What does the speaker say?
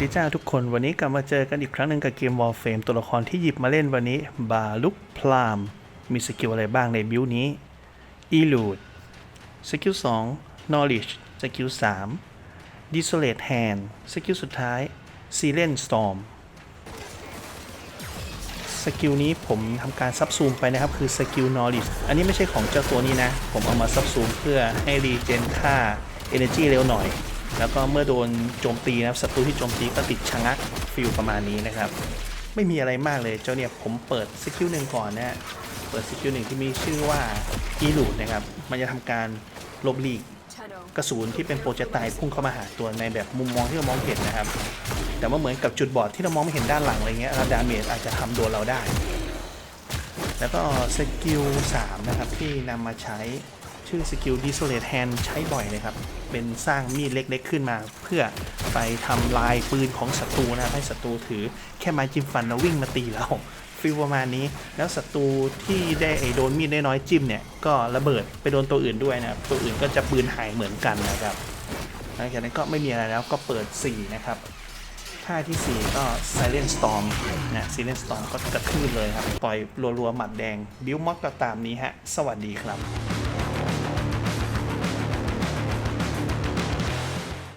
ดีจ้าทุกคนวันนี้กลับมาเจอกันอีกครั้งหนึ่งกับเกม Warframe ตัวละครที่หยิบมาเล่นวันนี้ บาลุกพลาม มีสกิลอะไรบ้างในบิวนี้ Elude สกิล 2 Knowledge สกิล 3 Desolate Hand สกิลสุดท้าย Silent Storm สกิลนี้ผมทำการซับซูมไปนะครับ คือสกิล Knowledge อันนี้ไม่ใช่ของเจ้าตัวนี้นะ ผมเอามาซับซูมเพื่อให้รีเจนค่า Energy เร็วหน่อย แล้วก็เมื่อโดนโจมตีนะครับศัตรูที่โจมตีก็ติดชะงักฟิลประมาณนี้นะครับ ไม่มีอะไรมากเลยเจ้าเนี่ยผมเปิดสกิลหนึ่งก่อนนะเปิดสกิลหนึ่งที่มีชื่อว่า e l u d นะครับ มันจะทำการลบหลีกกระสุนที่เป็นโปรเจกไตล์พุ่งเข้ามาหาตัวในแบบมุมมองที่เรามองเห็นนะครับ แต่ว่าเหมือนกับจุดบอดที่เรามองไม่เห็นด้านหลังอะไรเงี้ยแล้วดาเมจอาจจะทำโดนเราได้ แล้วก็สกิล3นะครับที่นำมาใช้ ชื่อสกิล Desolate Hand ใช้บ่อยเลยครับ เป็นสร้างมีดเล็กๆขึ้นมา เพื่อไปทำลายปืนของศัตรูนะให้ศัตรูถือแค่ไม้จิ้มฟันแล้ววิ่งมาตีเราฟิลประมาณนี้ แล้วศัตรูที่ได้ไอโดนมีดน้อยจิ้มเนี่ย ก็ระเบิดไปโดนตัวอื่นด้วยนะตัวอื่นก็จะปืนหายเหมือนกันนะครับหลังจากนั้นก็ไม่มีอะไรแล้วก็เปิด 4 นะครับท่าที่ 4 ก็ Silent Storm นะ Silent Storm ก็กระทืบเลยครับปล่อยรัวๆ หมัดแดง บิวม็อกก็ตามนี้ฮะ สวัสดีครับ